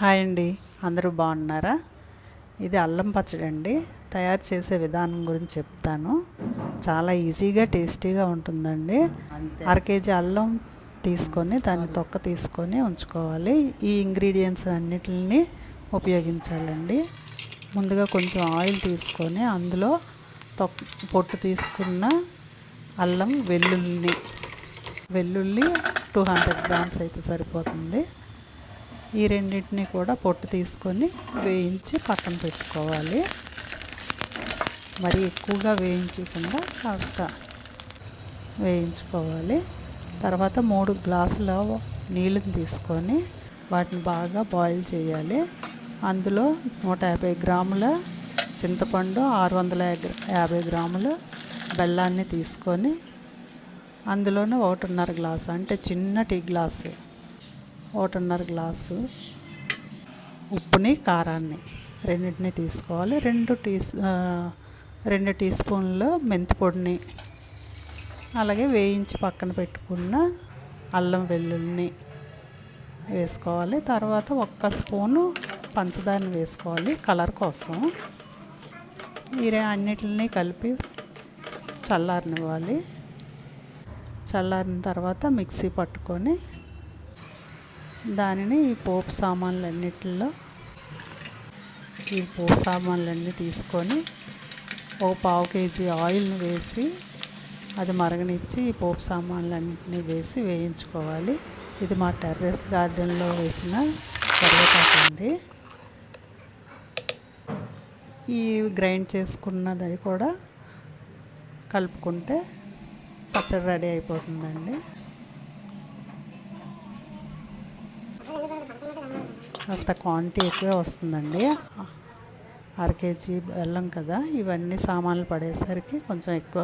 Hi అండి. అందరూ బాగున్నారా? ఇది అల్లం పచ్చడి అండి. తయారు చేసే విధానం గురించి చెప్తాను. చాలా ఈజీగా టేస్టీగా ఉంటుందండి. అర కేజీ అల్లం తీసుకొని దాన్ని తొక్క తీసుకొని ఉంచుకోవాలి. ఈ ఇంగ్రీడియంట్స్ అన్నిటిని ఉపయోగించాలండి. ముందుగా కొంచెం ఆయిల్ తీసుకొని అందులో తొక్క పొట్టు తీసుకున్న అల్లం వెల్లుల్లిని వెల్లుల్లి టూ హండ్రెడ్ గ్రామ్స్ అయితే సరిపోతుంది. ఈ రెండింటిని కూడా పొట్టు తీసుకొని వేయించి పక్కన పెట్టుకోవాలి. మరి ఎక్కువగా వేయించకుండా కాస్త వేయించుకోవాలి. తర్వాత మూడు గ్లాసుల నీళ్ళని తీసుకొని వాటిని బాగా బాయిల్ చేయాలి. అందులో నూట యాభై గ్రాముల చింతపండు ఆరు వందల యాభై గ్రాముల బెల్లాన్ని తీసుకొని అందులోనే ఒకటిన్నర గ్లాసు అంటే చిన్న టీ గ్లాసు ఒకటిన్నర గ్లాసు ఉప్పుని కారాన్ని రెండింటిని తీసుకోవాలి. రెండు టీ రెండు టీ స్పూన్లు మెంతి పొడిని అలాగే వేయించి పక్కన పెట్టుకున్న అల్లం వెల్లుల్లిని వేసుకోవాలి. తర్వాత ఒక్క స్పూను పంచదారని వేసుకోవాలి కలర్ కోసం. ఈ అన్నిటిని కలిపి చల్లారనివ్వాలి. చల్లారిన తర్వాత మిక్సీ పట్టుకొని దానిని ఈ పోపు సామాన్లన్నిటిలో ఈ పోపు సామాన్లన్నీ తీసుకొని ఒక పావు కేజీ ఆయిల్ని వేసి అది మరగనిచ్చి ఈ పోపు సామాన్లన్నింటినీ వేసి వేయించుకోవాలి. ఇది మా టెర్రస్ గార్డెన్లో వేసిన కరివేపాకండి. ఈ గ్రైండ్ చేసుకున్నది కూడా కలుపుకుంటే పచ్చడి రెడీ అయిపోతుందండి. కాస్త క్వాంటిటీ ఎక్కువే వస్తుందండి. అర కేజీ బెల్లం కదా ఇవన్నీ సామాన్లు పడేసరికి కొంచెం ఎక్కువ